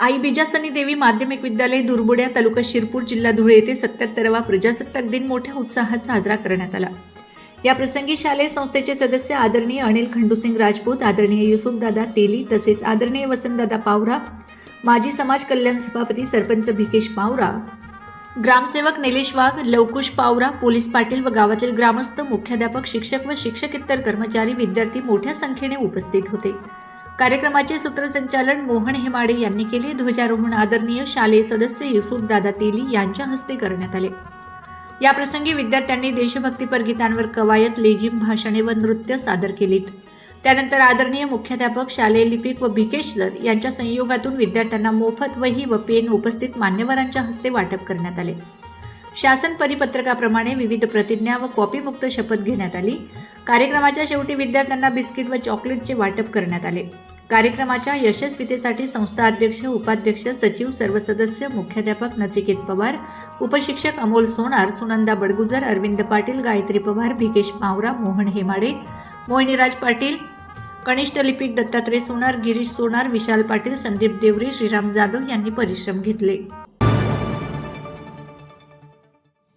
आई बिजासनी देवी माध्यमिक विद्यालय दुर्बुड्या तालुका शिरपूर जिल्हा धुळे येथे सत्याहत्तरावा प्रजासत्ताक दिन मोठ्या उत्साहात साजरा करण्यात आला. या प्रसंगी शालेय संस्थेचे सदस्य आदरणीय अनिल खंडूसिंग राजपूत आदरणीय युसुफदादा तेली तसेच आदरणीय वसंतदादा पावरा माजी समाज कल्याण सभापती सरपंच भिकेश पावरा ग्रामसेवक निलेश वाघ लवकुश पावरा पोलीस पाटील व गावातील ग्रामस्थ मुख्याध्यापक शिक्षक व शिक्षकेतर कर्मचारी विद्यार्थी मोठ्या संख्येने उपस्थित होते. कार्यक्रमाचे सूत्रसंचालन मोहन हेमाडे यांनी केले. ध्वजारोहण आदरणीय शालेय सदस्य युसुफ दादा तेली यांच्या हस्ते करण्यात आले. याप्रसंगी विद्यार्थ्यांनी देशभक्तीपर गीतांवर कवायत लेझिम भाषणे व नृत्य सादर केलीत. त्यानंतर आदरणीय मुख्याध्यापक शालेय लिपिक व भिकेश सर यांच्या संयोगातून विद्यार्थ्यांना मोफत वही व पेन उपस्थित मान्यवरांच्या हस्ते वाटप करण्यात आले. शासन परिपत्रकाप्रमाणे विविध प्रतिज्ञा व कॉपीमुक्त शपथ घेण्यात आली. कार्यक्रमाच्या शेवटी विद्यार्थ्यांना बिस्किट व चॉकलेटचे वाटप करण्यात आले. कार्यक्रमाच्या यशस्वीतेसाठी संस्था अध्यक्ष उपाध्यक्ष सचिव सर्व सदस्य मुख्याध्यापक नचिकेत पवार उपशिक्षक अमोल सोनार सुनंदा बडगुजर अरविंद पाटील गायत्री पवार भिकेश मावरा मोहन हेमाडे मोहिनीराज पाटील कनिष्ठ लिपिक दत्तात्रय सोनार गिरीश सोनार विशाल पाटील संदीप देवरे श्रीराम जाधव यांनी परिश्रम घेतले.